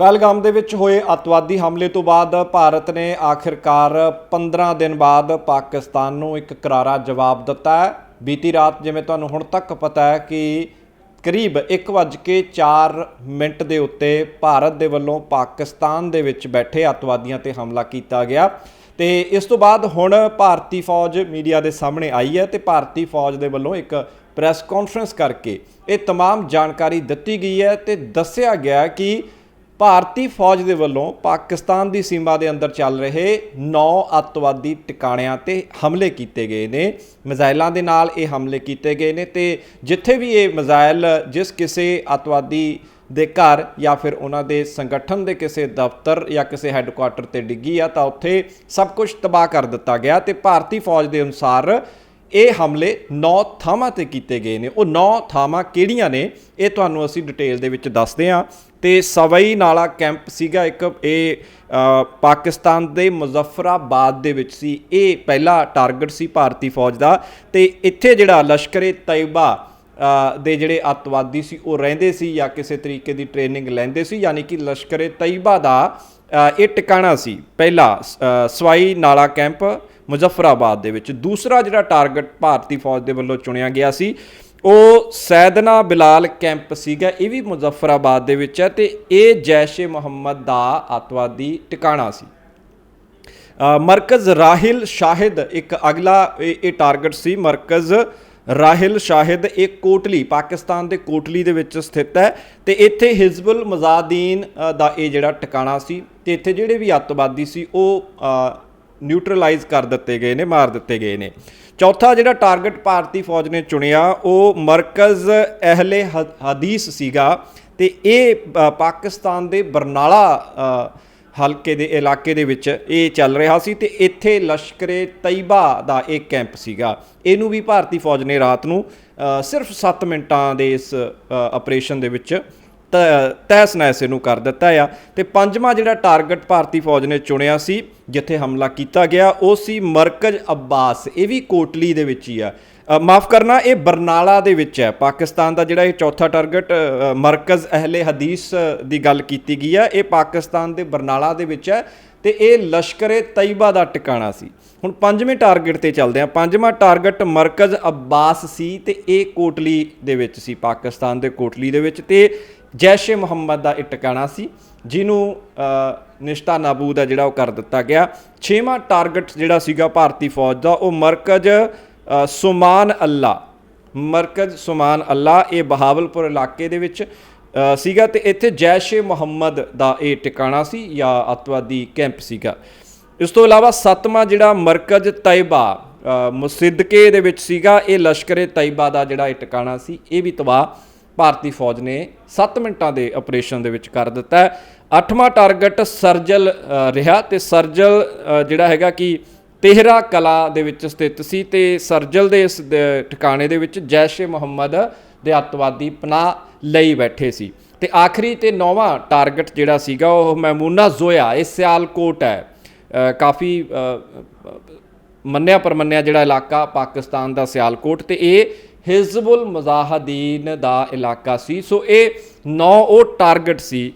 ਪਹਿਲਗਾਮ ਦੇ ਵਿੱਚ ਹੋਏ ਅਤਵਾਦੀ ਹਮਲੇ ਤੋਂ ਬਾਅਦ ਭਾਰਤ ਨੇ ਆਖਿਰਕਾਰ 15 ਦਿਨ ਬਾਅਦ ਪਾਕਿਸਤਾਨ ਨੂੰ ਇੱਕ ਕਰਾਰਾ ਜਵਾਬ ਦਿੱਤਾ ਹੈ ਬੀਤੀ ਰਾਤ ਜਿਵੇਂ ਤੁਹਾਨੂੰ ਹੁਣ ਤੱਕ ਪਤਾ ਹੈ ਕਿ ਕਰੀਬ 1:04 ਮਿੰਟ ਦੇ ਉੱਤੇ ਭਾਰਤ ਦੇ ਵੱਲੋਂ ਪਾਕਿਸਤਾਨ ਦੇ ਵਿੱਚ ਬੈਠੇ ਅਤਵਾਦੀਆਂ ਤੇ ਹਮਲਾ ਕੀਤਾ ਗਿਆ ਤੇ ਇਸ ਤੋਂ ਬਾਅਦ ਹੁਣ ਭਾਰਤੀ ਫੌਜ ਮੀਡੀਆ ਦੇ ਸਾਹਮਣੇ ਆਈ ਹੈ ਤੇ ਭਾਰਤੀ ਫੌਜ ਦੇ ਵੱਲੋਂ ਇੱਕ ਪ੍ਰੈਸ ਕਾਨਫਰੰਸ ਕਰਕੇ ਇਹ तमाम ਜਾਣਕਾਰੀ ਦਿੱਤੀ ਗਈ ਹੈ ਤੇ ਦੱਸਿਆ ਗਿਆ ਕਿ ਭਾਰਤੀ ਫੌਜ ਦੇ ਵੱਲੋਂ ਪਾਕਿਸਤਾਨ ਦੀ ਸੀਮਾ ਦੇ ਅੰਦਰ ਚੱਲ ਰਹੇ 9 ਅੱਤਵਾਦੀ ਟਿਕਾਣਿਆਂ ਤੇ ਹਮਲੇ ਕੀਤੇ ਗਏ ਨੇ। ਮਿਜ਼ਾਈਲਾਂ ਦੇ ਨਾਲ ਇਹ ਹਮਲੇ ਕੀਤੇ ਗਏ ਨੇ ਤੇ ਜਿੱਥੇ ਵੀ ਇਹ ਮਿਜ਼ਾਈਲ ਜਿਸ ਕਿਸੇ ਅੱਤਵਾਦੀ ਦੇ ਘਰ ਜਾਂ ਫਿਰ ਉਹਨਾਂ ਦੇ ਸੰਗਠਨ ਦੇ ਕਿਸੇ ਦਫ਼ਤਰ ਜਾਂ ਕਿਸੇ ਹੈੱਡਕੁਆਟਰ ਤੇ ਡਿੱਗੀ ਆ ਤਾਂ ਉੱਥੇ ਸਭ ਕੁਝ ਤਬਾਹ ਕਰ ਦਿੱਤਾ ਗਿਆ ਤੇ ਭਾਰਤੀ ਫੌਜ ਦੇ ਅਨੁਸਾਰ ਇਹ ਹਮਲੇ 9 ਥਾਵਾਂ ਤੇ ਕੀਤੇ ਗਏ ਨੇ। ਉਹ 9 ਥਾਵਾਂ ਕਿਹੜੀਆਂ ਨੇ? ਇਹ ਤੁਹਾਨੂੰ ਅਸੀਂ ਡਿਟੇਲ ਦੇ ਵਿੱਚ ਦੱਸਦੇ ਹਾਂ। ਤੇ ਸਵਈ ਨਾਲਾ ਕੈਂਪ ਸੀਗਾ ਇੱਕ। ਇਹ ਪਾਕਿਸਤਾਨ ਦੇ ਮੁਜ਼ਫਰਾਬਾਦ ਦੇ ਵਿੱਚ ਸੀ। ਇਹ ਪਹਿਲਾ ਟਾਰਗੇਟ ਸੀ ਭਾਰਤੀ ਫੌਜ ਦਾ। ਤੇ ਇੱਥੇ ਜਿਹੜਾ ਲਸ਼ਕਰੇ ਤੈਯਬਾ ਦੇ ਜਿਹੜੇ ਅੱਤਵਾਦੀ ਸੀ ਉਹ ਰਹਿੰਦੇ ਸੀ ਜਾਂ ਕਿਸੇ ਤਰੀਕੇ ਦੀ ਟ੍ਰੇਨਿੰਗ ਲੈਂਦੇ ਸੀ ਯਾਨੀ ਕਿ ਲਸ਼ਕਰੇ ਤੈਯਬਾ ਦਾ ਇਹ ਟਿਕਾਣਾ ਸੀ। ਪਹਿਲਾ ਅ, ਸਵਾਈ ਨਾਲਾ ਕੈਂਪ ਮੁਜ਼ੱਫਰਾਬਾਦ ਦੇ ਵਿੱਚ। ਦੂਸਰਾ ਜਿਹੜਾ ਟਾਰਗੇਟ ਭਾਰਤੀ ਫੌਜ ਦੇ ਵੱਲੋਂ ਚੁਣਿਆ ਗਿਆ ਸੀ, ਉਹ ਸੈਦਨਾ ਬਿਲਾਲ ਕੈਂਪ ਸੀਗਾ। ਇਹ ਵੀ ਮੁਜ਼ੱਫਰਾਬਾਦ ਦੇ ਵਿੱਚ ਹੈ ਤੇ ਇਹ ਜੈਸ਼-ਏ ਮੁਹੰਮਦ ਦਾ ਅੱਤਵਾਦੀ ਟਿਕਾਣਾ ਸੀ। ਮਰਕਜ਼ ਰਾਹਿਲ ਸ਼ਾਹਿਦ ਇੱਕ ਅਗਲਾ, ਇਹ ਇਹ ਟਾਰਗੇਟ ਸੀ। ਮਰਕਜ਼ ਰਾਹਿਲ ਸ਼ਾਹਿਦ ਇਹ ਕੋਟਲੀ, ਪਾਕਿਸਤਾਨ ਦੇ ਕੋਟਲੀ ਦੇ ਵਿੱਚ ਸਥਿਤ ਹੈ ਤੇ ਇੱਥੇ ਹਿਜ਼ਬੁਲ ਮਜ਼ਾਦੀਨ ਦਾ ਇਹ ਜਿਹੜਾ ਟਿਕਾਣਾ ਸੀ ਤੇ ਇੱਥੇ ਜਿਹੜੇ ਵੀ ਅੱਤਵਾਦੀ ਸੀ, ਉਹ ਨਿਊਟਰਲਾਈਜ਼ ਕਰ ਦਿੱਤੇ ਗਏ ਨੇ, ਮਾਰ ਦਿੱਤੇ ਗਏ ਨੇ। ਚੌਥਾ ਜਿਹੜਾ ਟਾਰਗੇਟ ਭਾਰਤੀ ਫੌਜ ਨੇ ਚੁਣਿਆ, ਉਹ ਮਰਕਜ਼ ਅਹਲੇ ਹ- ਹਦੀਸ ਸੀਗਾ ਤੇ ਇਹ ਪਾਕਿਸਤਾਨ ਦੇ ਬਰਨਾਲਾ ਹਲਕੇ ਦੇ ਇਲਾਕੇ ਦੇ ਵਿੱਚ ਇਹ ਚੱਲ ਰਿਹਾ ਸੀ ਤੇ ਇੱਥੇ ਲਸ਼ਕਰੇ ਤੈਯਬਾ ਦਾ ਇੱਕ ਕੈਂਪ ਸੀਗਾ। ਇਹਨੂੰ ਵੀ ਭਾਰਤੀ ਫੌਜ ਨੇ ਰਾਤ ਨੂੰ ਸਿਰਫ 7 ਮਿੰਟਾਂ ਦੇ ਇਸ ਆਪਰੇਸ਼ਨ ਦੇ ਵਿੱਚ ਤਹਿਸ ਨਹਿਸ ਨੂੰ ਕਰ ਦਿੱਤਾ ਆ। ਤੇ ਪੰਜਵਾਂ ਜਿਹੜਾ ਟਾਰਗੇਟ ਭਾਰਤੀ ਫੌਜ ਨੇ ਚੁਣਿਆ ਸੀ, ਜਿੱਥੇ ਹਮਲਾ ਕੀਤਾ ਗਿਆ, ਉਹ ਸੀ ਮਰਕਜ਼ ਅબ્ਬਾਸ ਇਹ ਵੀ ਕੋਟਲੀ ਦੇ ਵਿੱਚ ਹੀ ਆ। ਮਾਫ ਕਰਨਾ, ਇਹ ਬਰਨਾਲਾ ਦੇ ਵਿੱਚ ਹੈ। ਪਾਕਿਸਤਾਨ ਦਾ ਜਿਹੜਾ ਇਹ ਚੌਥਾ ਟਾਰਗੇਟ ਮਰਕਜ਼ ਅਹਲੇ ਹਦੀਸ ਦੀ ਗੱਲ ਕੀਤੀ ਗਈ ਹੈ ਇਹ ਪਾਕਿਸਤਾਨ ਦੇ ਬਰਨਾਲਾ ਦੇ ਵਿੱਚ ਹੈ ਤੇ ਇਹ ਲਸ਼ਕਰੇ ਤੈਯਬਾ ਦਾ ਟਿਕਾਣਾ ਸੀ। ਹੁਣ ਪੰਜਵੇਂ ਟਾਰਗੇਟ ਤੇ ਚੱਲਦੇ ਹਾਂ। ਪੰਜਵਾਂ ਟਾਰਗੇਟ ਮਰਕਜ਼ ਅબ્ਬਾਸ ਸੀ ਤੇ ਇਹ ਕੋਟਲੀ ਦੇ ਵਿੱਚ ਸੀ, ਪਾਕਿਸਤਾਨ ਦੇ ਕੋਟਲੀ ਦੇ ਵਿੱਚ। ਤੇ ਜੈਸ਼-ਏ ਮੁਹੰਮਦ ਦਾ ਇਹ ਟਿਕਾਣਾ ਸੀ ਜਿਹਨੂੰ ਨਿਸ਼ਤਾ ਨਾਬੂਦ ਹੈ ਜਿਹੜਾ ਉਹ ਕਰ ਦਿੱਤਾ ਗਿਆ। ਛੇਵਾਂ ਟਾਰਗੇਟ ਜਿਹੜਾ ਸੀਗਾ ਭਾਰਤੀ ਫੌਜ ਦਾ ਉਹ ਮਰਕਜ਼ ਅ, ਸੁਮਾਨ ਅੱਲਾ ਮਰਕਜ਼ ਸੁਮਾਨ ਅੱਲਾ ਇਹ ਬਹਾਵਲਪੁਰ ਇਲਾਕੇ ਦੇ ਵਿੱਚ ਸੀਗਾ ਤੇ ਇੱਥੇ ਜੈਸ਼-ਏ ਮੁਹੰਮਦ ਦਾ ਇਹ ਟਿਕਾਣਾ ਸੀ ਜਾਂ ਅਤਵਾਦੀ ਕੈਂਪ ਸੀਗਾ। ਇਸ ਤੋਂ ਇਲਾਵਾ ਸੱਤਵਾਂ ਜਿਹੜਾ ਮਰਕਜ਼ ਤੈਬਾ ਅ, ਮੁਸਿਦਕੇ ਦੇ ਵਿੱਚ ਸੀਗਾ ਇਹ ਲਸ਼ਕਰੇ ਤੈਬਾ ਦਾ ਜਿਹੜਾ ਇਹ ਟਿਕਾਣਾ ਸੀ ਇਹ ਵੀ ਤਬਾਹ ਭਾਰਤੀ ਫੌਜ ਨੇ 7 ਮਿੰਟਾਂ ਦੇ ਆਪਰੇਸ਼ਨ ਦੇ ਵਿੱਚ ਕਰ ਦਿੱਤਾ ਅੱਠਵਾਂ ਟਾਰਗੇਟ ਸਰਜਲ ਰਿਹਾ ਤੇ ਸਰਜਲ ਜਿਹੜਾ ਹੈਗਾ ਕਿ ਤੇਹਰਾ ਕਲਾ ਦੇ ਵਿੱਚ ਸਥਿਤ ਸੀ ਤੇ ਸਰਜਲ ਦੇ ਇਸ ਟਿਕਾਣੇ ਦੇ ਵਿੱਚ ਜੈਸ਼-ਏ ਮੁਹੰਮਦ ਦੇ ਅੱਤਵਾਦੀ ਪਨਾਹ ਲਈ ਬੈਠੇ ਸੀ। ਤੇ ਆਖਰੀ ਤੇ ਨੌਵਾਂ ਟਾਰਗੇਟ ਜਿਹੜਾ ਸੀਗਾ, ਉਹ ਮੈਮੂਨਾ ਜ਼ੋਇਆ, ਇਹ ਸਿਆਲਕੋਟ ਹੈ। ਕਾਫੀ ਮੰਨਿਆ ਪਰਮੰਨਿਆ ਜਿਹੜਾ ਇਲਾਕਾ ਪਾਕਿਸਤਾਨ ਦਾ ਸਿਆਲਕੋਟ ਤੇ ਇਹ ਹਿਜ਼ਬੁਲ ਮੁਜ਼ਾਹਦੀਨ ਦਾ ਇਲਾਕਾ ਸੀ। ਸੋ ਇਹ ਨੌ ਉਹ ਟਾਰਗੇਟ ਸੀ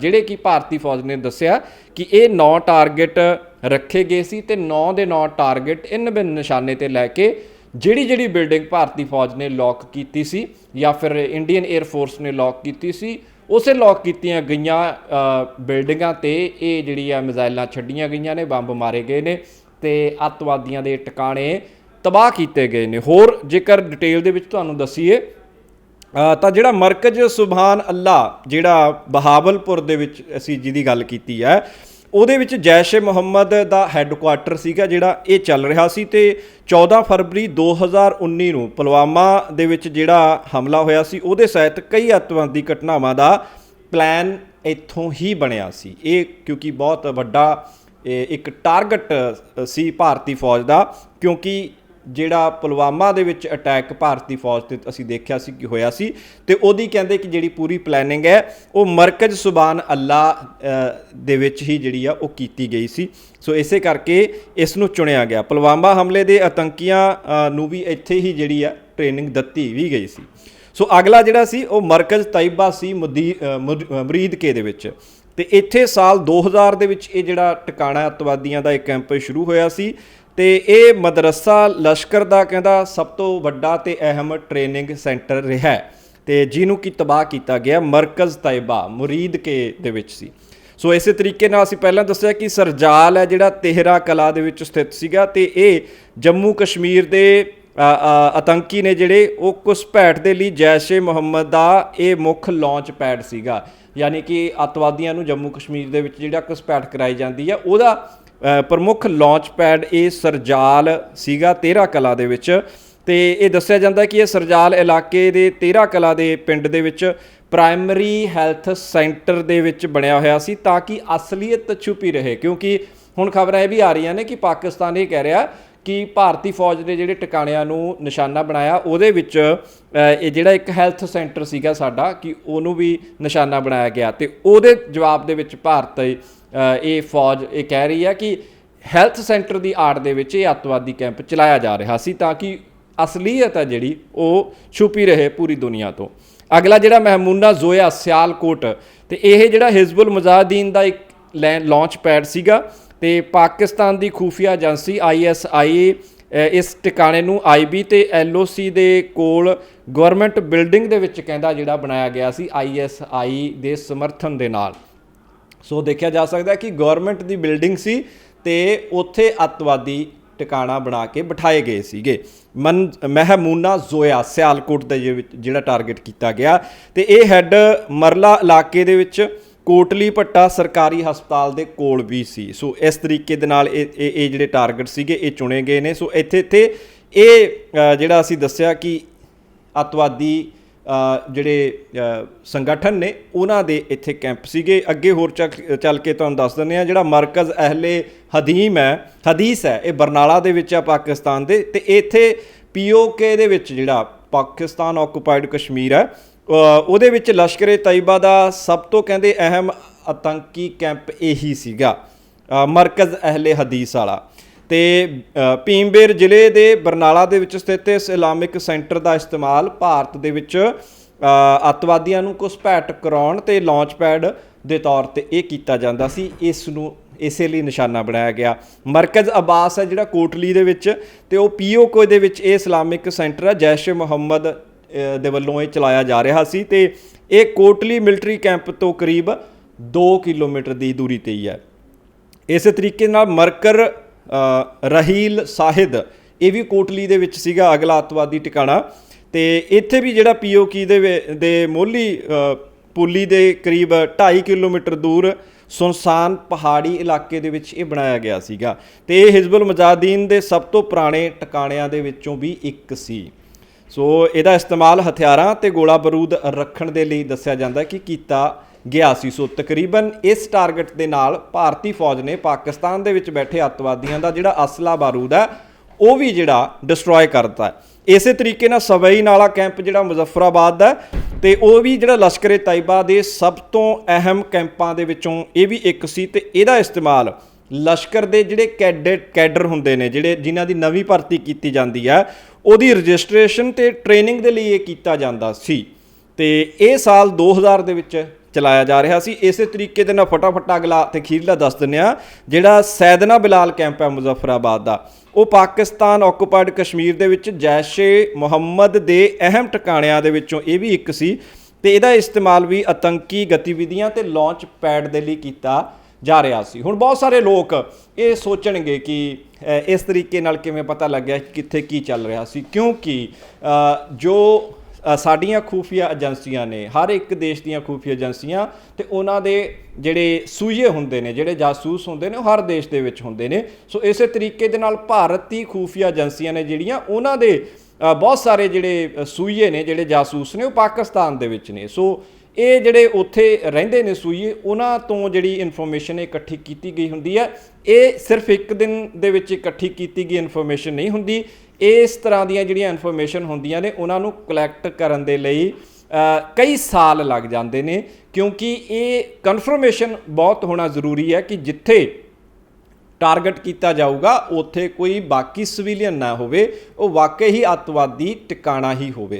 ਜਿਹੜੇ ਕਿ ਭਾਰਤੀ ਫੌਜ ਨੇ ਦੱਸਿਆ ਕਿ ਇਹ ਨੌ ਟਾਰਗੇਟ ਰੱਖੇ ਗਏ ਸੀ ਤੇ ਨੌ ਦੇ ਨੌ ਟਾਰਗੇਟ ਇਨ ਬਿਨ ਨਿਸ਼ਾਨੇ ਤੇ ਲੈ ਕੇ ਜਿਹੜੀ ਜਿਹੜੀ ਬਿਲਡਿੰਗ ਭਾਰਤੀ ਫੌਜ ਨੇ ਲੌਕ ਕੀਤੀ ਸੀ ਜਾਂ ਫਿਰ ਇੰਡੀਅਨ 에ਅਰ ਫੋਰਸ ਨੇ ਲੌਕ ਕੀਤੀ ਸੀ, ਉਸੇ ਲੌਕ ਕੀਤੀਆਂ ਗਈਆਂ ਬਿਲਡਿੰਗਾਂ ਤੇ ਇਹ ਜਿਹੜੀ ਆ ਮਿਜ਼ਾਈਲਾਂ ਛੱਡੀਆਂ ਗਈਆਂ ਨੇ, ਬੰਬ ਮਾਰੇ ਗਏ ਨੇ ਤੇ ਅੱਤਵਾਦੀਆਂ ਦੇ ਟਿਕਾਣੇ ਤਬਾਹ ਕੀਤੇ ਗਏ ਨੇ। ਹੋਰ ਜੇਕਰ ਡਿਟੇਲ ਦੇ ਵਿੱਚ ਤੁਹਾਨੂੰ ਦਸੀਏ ਤਾਂ ਜਿਹੜਾ ਮਰਕਜ਼ ਸੁਭਾਨ ਅੱਲਾ, ਜਿਹੜਾ ਬਹਾਵਲਪੁਰ ਦੇ ਵਿੱਚ ਅਸੀਂ ਜਿਹਦੀ ਗੱਲ ਕੀਤੀ ਹੈ, ਉਹਦੇ ਵਿੱਚ ਜੈਸ਼-ਏ ਮੁਹੰਮਦ ਦਾ ਹੈੱਡਕੁਆਟਰ ਸੀਗਾ ਜਿਹੜਾ ਇਹ ਚੱਲ ਰਿਹਾ ਸੀ ਤੇ 14 ਫਰਵਰੀ 2019 ਨੂੰ ਪੁਲਵਾਮਾ ਦੇ ਵਿੱਚ ਜਿਹੜਾ ਹਮਲਾ ਹੋਇਆ ਸੀ, ਉਹਦੇ ਸਹਿਤ ਕਈ ਅੱਤਵਾਦੀ ਘਟਨਾਵਾਂ ਦਾ ਪਲਾਨ ਇੱਥੋਂ ਹੀ ਬਣਿਆ ਸੀ। ਇਹ ਕਿਉਂਕਿ ਬਹੁਤ ਵੱਡਾ ਇੱਕ ਟਾਰਗੇਟ ਸੀ ਭਾਰਤੀ ਫੌਜ ਦਾ, ਕਿਉਂਕਿ ਜਿਹੜਾ ਪੁਲਵਾਮਾ ਦੇ ਵਿੱਚ ਅਟੈਕ ਭਾਰਤੀ ਫੌਜ ਤੇ ਅਸੀਂ ਦੇਖਿਆ ਸੀ ਕਿ ਹੋਇਆ ਸੀ ਤੇ ਉਹਦੀ ਕਹਿੰਦੇ ਕਿ ਜਿਹੜੀ ਪੂਰੀ ਪਲੈਨਿੰਗ ਹੈ ਉਹ ਮਰਕਜ਼ ਸੁਬਾਨ ਅੱਲਾ ਦੇ ਵਿੱਚ ਹੀ ਜਿਹੜੀ ਆ ਉਹ ਕੀਤੀ ਗਈ ਸੀ। ਸੋ ਇਸੇ ਕਰਕੇ ਇਸ ਨੂੰ ਚੁਣਿਆ ਗਿਆ। ਪੁਲਵਾਮਾ ਹਮਲੇ ਦੇ ਆਤੰਕੀਆਂ ਨੂੰ ਵੀ ਇੱਥੇ ਹੀ ਜਿਹੜੀ ਆ ਟ੍ਰੇਨਿੰਗ ਦਿੱਤੀ ਵੀ ਗਈ ਸੀ। ਸੋ ਅਗਲਾ ਜਿਹੜਾ ਸੀ ਉਹ ਮਰਕਜ਼ ਤੈਯਬਾ ਸੀ ਮੁਦੀ- ਅ, ਦੇ ਵਿੱਚ। ਤੇ ਇੱਥੇ ਸਾਲ 2000 ਦੇ ਵਿੱਚ ਇਹ ਜਿਹੜਾ ਟਿਕਾਣਾ ਅੱਤਵਾਦੀਆਂ ਦਾ ਇੱਕ ਕੈਂਪ ਸ਼ੁਰੂ ਹੋਇਆ ਸੀ। ਤੇ ਇਹ ਮਦਰਸਾ ਲਸ਼ਕਰ ਦਾ ਕਹਿੰਦਾ ਸਭ ਤੋਂ ਵੱਡਾ ਤੇ ਅਹਿਮ ਟ੍ਰੇਨਿੰਗ ਸੈਂਟਰ ਰਿਹਾ ਹੈ ਤੇ ਜਿਹਨੂੰ ਕੀ ਤਬਾਹ ਕੀਤਾ ਗਿਆ ਮਰਕਜ਼ ਤੈਬਾ ਮੁਰੀਦ ਕੇ ਦੇ ਵਿੱਚ ਸੀ। ਸੋ ਇਸੇ ਤਰੀਕੇ ਨਾਲ ਅਸੀਂ ਪਹਿਲਾਂ ਦੱਸਿਆ ਕਿ ਸਰਜਾਲ ਹੈ ਜਿਹੜਾ ਤੇਹਰਾ ਕਲਾ ਦੇ ਵਿੱਚ ਸਥਿਤ ਸੀਗਾ ਤੇ ਇਹ ਜੰਮੂ ਕਸ਼ਮੀਰ ਦੇ ਆਤੰਕੀ ਨੇ ਜਿਹੜੇ ਉਹ ਘੁਸਪੈਠ ਦੇ ਲਈ ਜੈਸ਼ੇ ਮੁਹੰਮਦ ਦਾ ਇਹ ਮੁੱਖ ਲਾਂਚ ਪੈਡ ਸੀਗਾ। ਯਾਨੀ ਕਿ ਅੱਤਵਾਦੀਆਂ ਨੂੰ ਜੰਮੂ ਕਸ਼ਮੀਰ ਦੇ ਵਿੱਚ ਜਿਹੜਾ ਘੁਸਪੈਠ ਕਰਾਈ ਜਾਂਦੀ ਹੈ, ਉਹਦਾ ਪ੍ਰਮੁੱਖ ਲਾਂਚ ਪੈਡ ਇਹ ਸਰਜਾਲ ਸੀਗਾ ਤੇਰਾ ਕਲਾ ਦੇ ਵਿੱਚ। ਤੇ ਇਹ ਦੱਸਿਆ ਜਾਂਦਾ ਕਿ ਇਹ ਸਰਜਾਲ ਇਲਾਕੇ ਦੇ ਤੇਰਾ ਕਲਾ ਦੇ ਪਿੰਡ ਦੇ ਵਿੱਚ ਪ੍ਰਾਇਮਰੀ ਹੈਲਥ ਸੈਂਟਰ ਦੇ ਵਿੱਚ ਬਣਿਆ ਹੋਇਆ ਸੀ ਤਾਂ ਕਿ ਅਸਲੀਅਤ ਛੁਪੀ ਰਹੇ। ਕਿਉਂਕਿ ਹੁਣ ਖਬਰਾਂ ਇਹ ਵੀ ਆ ਰਹੀਆਂ ਨੇ ਕਿ ਪਾਕਿਸਤਾਨ ਇਹ ਕਹਿ ਰਿਹਾ ਕਿ ਭਾਰਤੀ ਫੌਜ ਦੇ ਜਿਹੜੇ ਟਿਕਾਣਿਆਂ ਨੂੰ ਨਿਸ਼ਾਨਾ ਬਣਾਇਆ, ਉਹਦੇ ਵਿੱਚ ਇਹ ਜਿਹੜਾ ਇੱਕ ਹੈਲਥ ਸੈਂਟਰ ਸੀਗਾ ਸਾਡਾ ਕਿ ਉਹਨੂੰ ਵੀ ਨਿਸ਼ਾਨਾ ਬਣਾਇਆ ਗਿਆ। ਤੇ ਉਹਦੇ ਜਵਾਬ ਦੇ ਵਿੱਚ ਭਾਰਤ ਇਹ ਫੌਜ, ਇਹ ਕਹਿ ਰਹੀ ਹੈ ਕਿ ਹੈਲਥ ਸੈਂਟਰ ਦੀ ਆੜ ਦੇ ਵਿੱਚ ਇਹ ਅੱਤਵਾਦੀ ਕੈਂਪ ਚਲਾਇਆ ਜਾ ਰਿਹਾ ਸੀ ਤਾਂ ਕਿ ਅਸਲੀਅਤ ਹੈ ਜਿਹੜੀ ਉਹ ਛੁਪੀ ਰਹੇ ਪੂਰੀ ਦੁਨੀਆ ਤੋਂ। ਅਗਲਾ ਜਿਹੜਾ ਮਹਿਮੂਨਾ ਜ਼ੋਇਆ ਸਿਆਲਕੋਟ ਤੇ ਇਹ ਜਿਹੜਾ ਹਿਜ਼ਬੁਲ ਮੁਜਾਹਿਦੀਨ ਦਾ ਇੱਕ ਲਾਂਚ ਪੈਡ ਸੀਗਾ ਤੇ ਪਾਕਿਸਤਾਨ ਦੀ ਖੂਫੀਆ ਏਜੰਸੀ ਆਈਐਸਆਈ ਇਸ ਟਿਕਾਣੇ ਨੂੰ ਆਈਬੀ ਤੇ ਐਲਓਸੀ ਦੇ ਕੋਲ ਗਵਰਨਮੈਂਟ ਬਿਲਡਿੰਗ ਦੇ ਵਿੱਚ ਕਹਿੰਦਾ ਜਿਹੜਾ ਬਣਾਇਆ ਗਿਆ ਸੀ ਆਈਐਸਆਈ ਦੇ ਸਮਰਥਨ ਦੇ ਨਾਲ। ਸੋ ਦੇਖਿਆ ਜਾ ਸਕਦਾ ਕਿ ਗਵਰਨਮੈਂਟ ਦੀ ਬਿਲਡਿੰਗ ਸੀ ਤੇ ਉੱਥੇ ਅੱਤਵਾਦੀ ਟਿਕਾਣਾ ਬਣਾ ਕੇ ਬਿਠਾਏ ਗਏ ਸੀਗੇ। ਮਨ, ਮਹਿਮੂਨਾ ਜ਼ੋਇਆ ਸਿਆਲਕੋਟ ਦਾ ਜੇ ਵਿੱਚ ਜਿਹੜਾ ਟਾਰਗੇਟ ਕੀਤਾ ਗਿਆ ਤੇ ਇਹ ਹੈੱਡ ਮਰਲਾ ਇਲਾਕੇ ਦੇ ਵਿੱਚ ਕੋਟਲੀ ਭੱਟਾ ਸਰਕਾਰੀ ਹਸਪਤਾਲ ਦੇ ਕੋਲ ਵੀ ਸੀ। ਸੋ ਇਸ ਤਰੀਕੇ ਦੇ ਨਾਲ ਇਹ ਇਹ ਜਿਹੜੇ ਟਾਰਗੇਟ ਸੀਗੇ ਇਹ ਚੁਣੇ ਗਏ ਨੇ। ਸੋ ਇੱਥੇ ਇੱਥੇ ਇਹ ਜਿਹੜਾ ਅਸੀਂ ਦੱਸਿਆ ਕਿ ਅੱਤਵਾਦੀ ਜਿਹੜੇ ਸੰਗਠਨ ਨੇ, ਉਹਨਾਂ ਦੇ ਇੱਥੇ ਕੈਂਪ ਸੀਗੇ। ਅੱਗੇ ਹੋਰ ਚੱਕ- ਚੱਲ ਕੇ ਤੁਹਾਨੂੰ ਦੱਸ ਦਿੰਦੇ ਆ ਜਿਹੜਾ ਮਰਕਜ਼ ਅਹਲੇ ਹਦੀਮ ਹੈ, ਹਦੀਸ ਹੈ, ਇਹ ਬਰਨਾਲਾ ਦੇ ਵਿੱਚ ਆ, ਪਾਕਿਸਤਾਨ ਦੇ। ਤੇ ਇੱਥੇ ਪੀਓਕੇ ਦੇ ਵਿੱਚ ਜਿਹੜਾ ਪਾਕਿਸਤਾਨ ਆਕੂਪਾਈਡ ਕਸ਼ਮੀਰ ਹੈ ਉਹਦੇ ਵਿੱਚ ਲਸ਼ਕਰ-ਏ ਦਾ ਸਭ ਤੋਂ ਕਹਿੰਦੇ ਅਹਿਮ ਆਤੰਕੀ ਕੈਂਪ ਇਹੀ ਸੀਗਾ ਮਰਕਜ਼ ਅਹਲੇ ਹਦੀਸ ਵਾਲਾ। ਤੇ ਭੀਮਬੇਰ ਜ਼ਿਲ੍ਹੇ ਦੇ ਬਰਨਾਲਾ ਦੇ ਵਿੱਚ ਸਥਿਤ ਇਸ ਇਸਲਾਮਿਕ ਸੈਂਟਰ ਦਾ ਇਸਤੇਮਾਲ ਭਾਰਤ ਦੇ ਵਿੱਚ ਅ, ਅੱਤਵਾਦੀਆਂ ਨੂੰ ਘੁਸਪੈਠ ਕਰਾਉਣ ਤੇ ਲਾਂਚ ਪੈਡ ਦੇ ਤੌਰ ਤੇ ਇਹ ਕੀਤਾ ਜਾਂਦਾ ਸੀ। ਇਸ ਨੂੰ ਇਸੇ ਲਈ ਨਿਸ਼ਾਨਾ ਬਣਾਇਆ ਗਿਆ। ਮਰਕਜ਼ ਅਬਾਸ ਹੈ ਜਿਹੜਾ ਕੋਟਲੀ ਦੇ ਵਿੱਚ ਤੇ ਉਹ ਪੀਓਕੋ ਦੇ ਵਿੱਚ ਇਹ ਇਸਲਾਮਿਕ ਸੈਂਟਰ ਹੈ। ਜੈਸ਼-ਏ ਮੁਹੰਮਦ ਦੇ ਵੱਲੋਂ ਇਹ ਚਲਾਇਆ ਜਾ ਰਿਹਾ ਸੀ ਤੇ ਇਹ ਕੋਟਲੀ ਮਿਲਟਰੀ ਕੈਂਪ ਤੋਂ ਕਰੀਬ 2 ਕਿਲੋਮੀਟਰ ਦੀ ਦੂਰੀ ਤੇ ਹੀ ਹੈ। ਇਸੇ ਤਰੀਕੇ ਨਾਲ ਮਰਕਰ ਰਹੀਲ ਸਾਹਿਦ, ਇਹ ਵੀ ਕੋਟਲੀ ਦੇ ਵਿੱਚ ਸੀਗਾ ਅਗਲਾ ਅੱਤਵਾਦੀ ਟਿਕਾਣਾ। ਤੇ ਇੱਥੇ ਵੀ ਜਿਹੜਾ ਪੀਓਕੀ ਦੇ ਵੇ- ਦੇ ਮੋਲੀ ਪੁਲੀ ਦੇ ਕਰੀਬ 2.5 ਕਿਲੋਮੀਟਰ ਦੂਰ ਸੁਨਸਾਨ ਪਹਾੜੀ ਇਲਾਕੇ ਦੇ ਵਿੱਚ ਇਹ ਬਣਾਇਆ ਗਿਆ ਸੀਗਾ। ਤੇ ਇਹ ਹਿਜ਼ਬੁਲ ਮੁਜਾਹਿਦੀਨ ਦੇ ਸਭ ਤੋਂ ਪੁਰਾਣੇ ਟਿਕਾਣਿਆਂ ਦੇ ਵਿੱਚੋਂ ਵੀ ਇੱਕ ਸੀ। ਸੋ ਇਹਦਾ ਇਸਤੇਮਾਲ ਹਥਿਆਰਾਂ ਤੇ ਗੋਲਾ ਬਾਰੂਦ ਰੱਖਣ ਦੇ ਲਈ ਦੱਸਿਆ ਜਾਂਦਾ ਕਿ ਕੀਤਾ ਗਿਆ ਸੀ। ਸੋ ਤਕਰੀਬਨ ਇਸ ਟਾਰਗੇਟ ਦੇ ਨਾਲ ਭਾਰਤੀ ਫੌਜ ਨੇ ਪਾਕਿਸਤਾਨ ਦੇ ਵਿੱਚ ਬੈਠੇ ਅੱਤਵਾਦੀਆਂ ਦਾ ਜਿਹੜਾ ਅਸਲਾ ਬਾਰੂਦ ਹੈ ਉਹ ਵੀ ਜਿਹੜਾ ਡਿਸਟਰੋਏ ਕਰਤਾ ਇਸੇ ਤਰੀਕੇ ਨਾਲ ਸਵਈ ਨਾਲਾ ਕੈਂਪ ਜਿਹੜਾ ਮੁਜ਼ੱਫਰਾਬਾਦ ਦਾ ਹੈ, ਤੇ ਉਹ ਵੀ ਜਿਹੜਾ ਲਸ਼ਕਰੇ ਤਾਇਬਾ ਦੇ ਸਭ ਤੋਂ ਅਹਿਮ ਕੈਂਪਾਂ ਦੇ ਵਿੱਚੋਂ ਇਹ ਵੀ ਇੱਕ ਸੀ ਤੇ ਇਹਦਾ ਇਸਤੇਮਾਲ ਲਸ਼ਕਰ ਦੇ ਜਿਹੜੇ ਕੈਡਟ ਕੈਡਰ ਹੁੰਦੇ ਨੇ ਜਿਹੜੇ ਜਿਨ੍ਹਾਂ ਦੀ ਨਵੀਂ ਭਰਤੀ ਕੀਤੀ ਜਾਂਦੀ ਹੈ ਉਹਦੀ ਰਜਿਸਟ੍ਰੇਸ਼ਨ ਤੇ ਟ੍ਰੇਨਿੰਗ ਦੇ ਲਈ ਇਹ ਕੀਤਾ ਜਾਂਦਾ ਸੀ। ਤੇ ਇਹ ਸਾਲ 2000 ਦੇ ਵਿੱਚ ਚਲਾਇਆ ਜਾ ਰਿਹਾ ਸੀ। ਇਸੇ ਤਰੀਕੇ ਦੇ ਨਾਲ ਫਟਾਫਟ ਅਗਲਾ ਤੇ ਅਖੀਰਲਾ ਦੱਸ ਦਿੰਦੇ ਆ ਜਿਹੜਾ ਸੈਦਨਾ ਬਿਲਾਲ ਕੈਂਪ ਹੈ ਮੁਜ਼ਫਰਾਬਾਦ ਦਾ। ਉਹ ਪਾਕਿਸਤਾਨ ਆਕੂਪਾਈਡ ਕਸ਼ਮੀਰ ਦੇ ਵਿੱਚ ਜੈਸ਼-ਏ ਮੁਹੰਮਦ ਦੇ ਅਹਿਮ ਟਿਕਾਣਿਆਂ ਦੇ ਵਿੱਚੋਂ ਇਹ ਵੀ ਇੱਕ ਸੀ ਤੇ ਇਹਦਾ ਇਸਤੇਮਾਲ ਵੀ ਆਤੰਕੀ ਗਤੀਵਿਧੀਆਂ ਤੇ ਲਾਂਚ ਪੈਡ ਦੇ ਲਈ ਕੀਤਾ ਜਾ ਰਿਹਾ ਸੀ। ਹੁਣ ਬਹੁਤ ਸਾਰੇ ਲੋਕ ਇਹ ਸੋਚਣਗੇ ਕਿ ਇਸ ਤਰੀਕੇ ਨਾਲ ਕਿਵੇਂ ਪਤਾ ਲੱਗਿਆ ਕਿ ਕਿੱਥੇ ਕੀ ਚੱਲ ਰਿਹਾ ਸੀ। ਕਿਉਂਕਿ ਜੋ ਸਾਡੀਆਂ ਖੂਫੀਆ ਏਜੰਸੀਆਂ ਨੇ ਹਰ ਇੱਕ ਦੇਸ਼ ਦੀਆਂ ਖੂਫੀਆ ਏਜੰਸੀਆਂ ਤੇ ਉਹਨਾਂ ਦੇ ਜਿਹੜੇ ਸੂਏ ਹੁੰਦੇ ਨੇ ਜਿਹੜੇ ਜਾਸੂਸ ਹੁੰਦੇ ਨੇ ਉਹ ਹਰ ਦੇਸ਼ ਦੇ ਵਿੱਚ ਹੁੰਦੇ ਨੇ। ਸੋ ਇਸੇ ਤਰੀਕੇ ਦੇ ਨਾਲ ਭਾਰਤੀ ਖੂਫੀਆ ਏਜੰਸੀਆਂ ਨੇ ਜਿਹੜੀਆਂ ਉਹਨਾਂ ਦੇ ਬਹੁਤ ਸਾਰੇ ਜਿਹੜੇ ਅ, ਸੂਈਏ ਨੇ ਜਿਹੜੇ ਜਾਸੂਸ ਨੇ ਉਹ ਪਾਕਿਸਤਾਨ ਦੇ ਵਿੱਚ ਨੇ। ਸੋ ਇਹ ਜਿਹੜੇ ਉੱਥੇ ਰਹਿੰਦੇ ਨੇ ਸੂਈਏ ਉਹਨਾਂ ਤੋਂ ਜਿਹੜੀ ਇਨਫੋਰਮੇਸ਼ਨ ਇਕੱਠੀ ਕੀਤੀ ਗਈ ਹੁੰਦੀ ਹੈ। ਇਹ ਸਿਰਫ ਇੱਕ ਦਿਨ ਦੇ ਵਿੱਚ ਇਕੱਠੀ ਕੀਤੀ ਗਈ ਇਨਫੋਰਮੇਸ਼ਨ ਨਹੀਂ ਹੁੰਦੀ। ਇਸ ਤਰ੍ਹਾਂ ਦੀਆਂ ਜਿਹੜੀਆਂ ਇਨਫੋਰਮੇਸ਼ਨ ਹੁੰਦੀਆਂ ਨੇ, ਉਹਨਾਂ ਨੂੰ ਕਲੈਕਟ ਕਰਨ ਦੇ ਲਈ ਕਈ ਸਾਲ ਲੱਗ ਜਾਂਦੇ ਨੇ। ਕਿਉਂਕਿ ਇਹ ਕਨਫਰਮੇਸ਼ਨ ਬਹੁਤ ਹੋਣਾ ਜ਼ਰੂਰੀ ਹੈ ਕਿ ਜਿੱਥੇ ਟਾਰਗੇਟ ਕੀਤਾ ਜਾਊਗਾ, ਉੱਥੇ ਕੋਈ ਬਾਕੀ ਸਿਵਿਲੀਅਨ ਨਾ ਹੋਵੇ। ਉਹ ਵਾਕਈ ਹੀ ਅੱਤਵਾਦੀ ਟਿਕਾਣਾ ਹੀ ਹੋਵੇ।